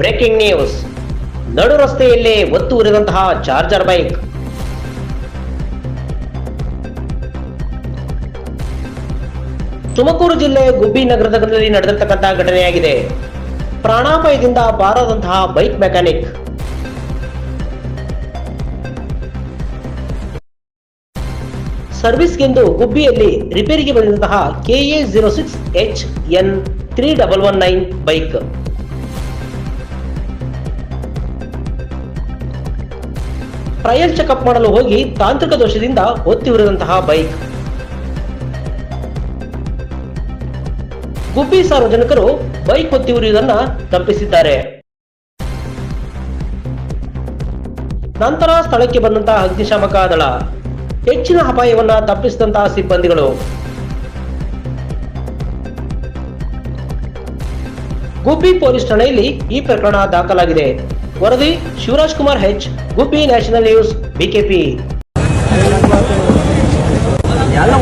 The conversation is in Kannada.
Breaking news. ನಡು ರಸ್ತೆಯಲ್ಲೇ ಒತ್ತು ಉರಿದಂತಹ ಚಾರ್ಜರ್ ಬೈಕ್. ತುಮಕೂರು ಜಿಲ್ಲೆ ಗುಬ್ಬಿ ನಗರದಲ್ಲಿ ನಡೆದಿರ್ತಕ್ಕಂತಹ ಘಟನೆಯಾಗಿದೆ. ಪ್ರಾಣಾಪಾಯದಿಂದ ಬಾರದಂತಹ ಬೈಕ್ ಮೆಕ್ಯಾನಿಕ್. ಸರ್ವಿಸ್ಗೆಂದು ಗುಬ್ಬಿಯಲ್ಲಿ ರಿಪೇರಿಗೆ ಬಂದಿರುವಂತಹ KA zero six H N three double one nine bike. Trial checkup ಮಾಡಲು ಹೋಗಿ ತಾಂತ್ರಿಕ ದೋಷದಿಂದ ಒತ್ತಿ ಉರಿದಂತಹ ಬೈಕ್. ಗುಬ್ಬಿ ಸಾರ್ವಜನಿಕರು ಬೈಕ್ ಒತ್ತಿ ಉರಿಯುವುದನ್ನು ತಪ್ಪಿಸಿದ್ದಾರೆ. ನಂತರ ಸ್ಥಳಕ್ಕೆ ಬಂದಂತಹ ಅಗ್ನಿಶಾಮಕ ದಳ. ಹೆಚ್ಚಿನ ಅಪಾಯವನ್ನ ತಪ್ಪಿಸಿದಂತಹ ಸಿಬ್ಬಂದಿಗಳು. ಗುಬ್ಬಿ ಪೊಲೀಸ್ ಠಾಣೆಯಲ್ಲಿ ಈ ಪ್ರಕರಣ ದಾಖಲಾಗಿದೆ. ವರದಿ Shivaraj Kumar H Gubbi national news BKP. ಎಲ್ಲ